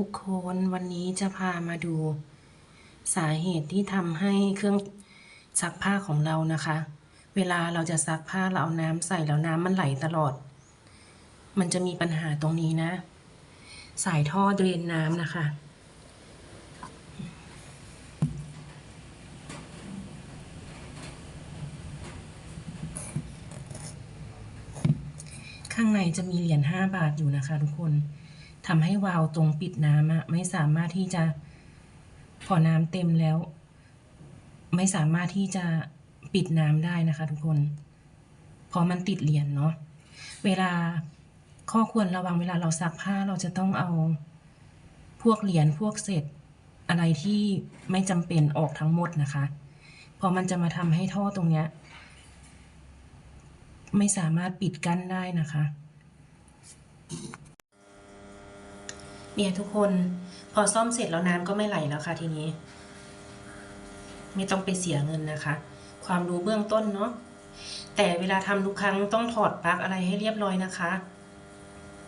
ทุกคนวันนี้จะพามาดู สาเหตุที่ทำให้เครื่องซักผ้าของเรานะคะ เวลาเราจะซักผ้าเราเอาน้ำใส่แล้วน้ำมันไหลตลอด มันจะมีปัญหาตรงนี้นะ สายท่อเดรนน้ำนะคะ ข้างในจะมีเหรียญห้าบาทอยู่นะคะทุกคน ทำให้วาล์วตรงปิดน้ำอะไม่สามารถที่จะพอน้ำเต็มแล้ว ไม่สามารถที่จะปิดน้ำได้นะคะทุกคนเพราะมันติดเหรียญเนาะเวลาข้อควรระวังเวลาเราซักผ้าเราจะต้องเอาพวกเหรียญพวกเศษอะไรที่ไม่จำเป็นออกทั้งหมดนะคะพราะมันจะมาทำให้ท่อตรงเนี้ย ไม่สามารถปิดกั้นได้นะคะ เนี่ยทุกคนพอซ่อมเสร็จแล้วน้ำก็ไม่ไหลแล้วค่ะทีนี้ ไม่ต้องไปเสียเงินนะคะ ความรู้เบื้องต้นเนาะแต่เวลาทำทุกครั้งต้องถอดปลั๊กอะไรให้เรียบร้อยนะคะ